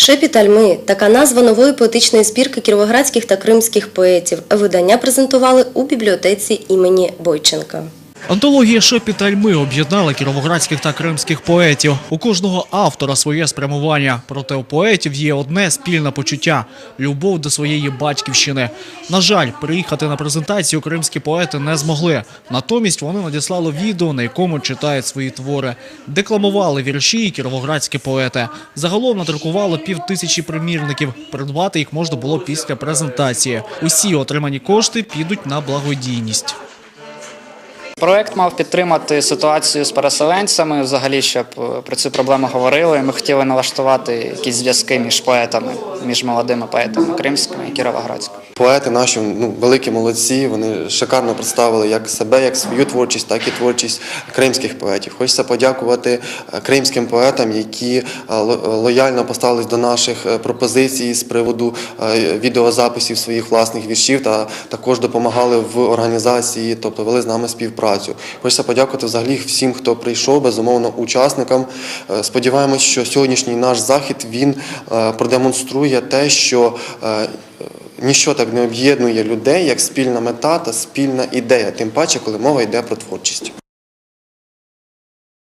Шепіт Альми така назва нової поетичної збірки кіровоградських та кримських поетів. Видання презентували у бібліотеці імені Бойченка. Антологія «Шепіт Альми» об'єднала кіровоградських та кримських поетів. У кожного автора своє спрямування. Проте у поетів є одне спільне почуття – любов до своєї батьківщини. На жаль, приїхати на презентацію кримські поети не змогли. Натомість вони надіслали відео, на якому читають свої твори. Декламували вірші і кіровоградські поети. Загалом надрукували пів тисячі примірників. Придбати їх можна було після презентації. Усі отримані кошти підуть на благодійність. Проект мав підтримати ситуацію з переселенцями, взагалі, щоб е, про цю проблему говорили. Ми хотіли налаштувати якісь зв'язки між поетами, між молодими поетами кримськими і кіровоградськими. Поети наші ну, великі молодці. Вони шикарно представили як себе, як свою творчість, так і творчість кримських поетів. Хочеться подякувати е, кримським поетам, які е, ло- лояльно поставились до наших пропозицій з приводу відеозаписів своїх власних віршів та також допомагали в організації, тобто вели з нами співпрацю. Хочеться подякувати взагалі всім, хто прийшов, безумовно, учасникам. Е, Сподіваємось, що сьогоднішній наш захід він е, продемонструє те, що е, Ніщо так не об'єднує людей, як спільна мета та спільна ідея, тим паче, коли мова йде про творчість.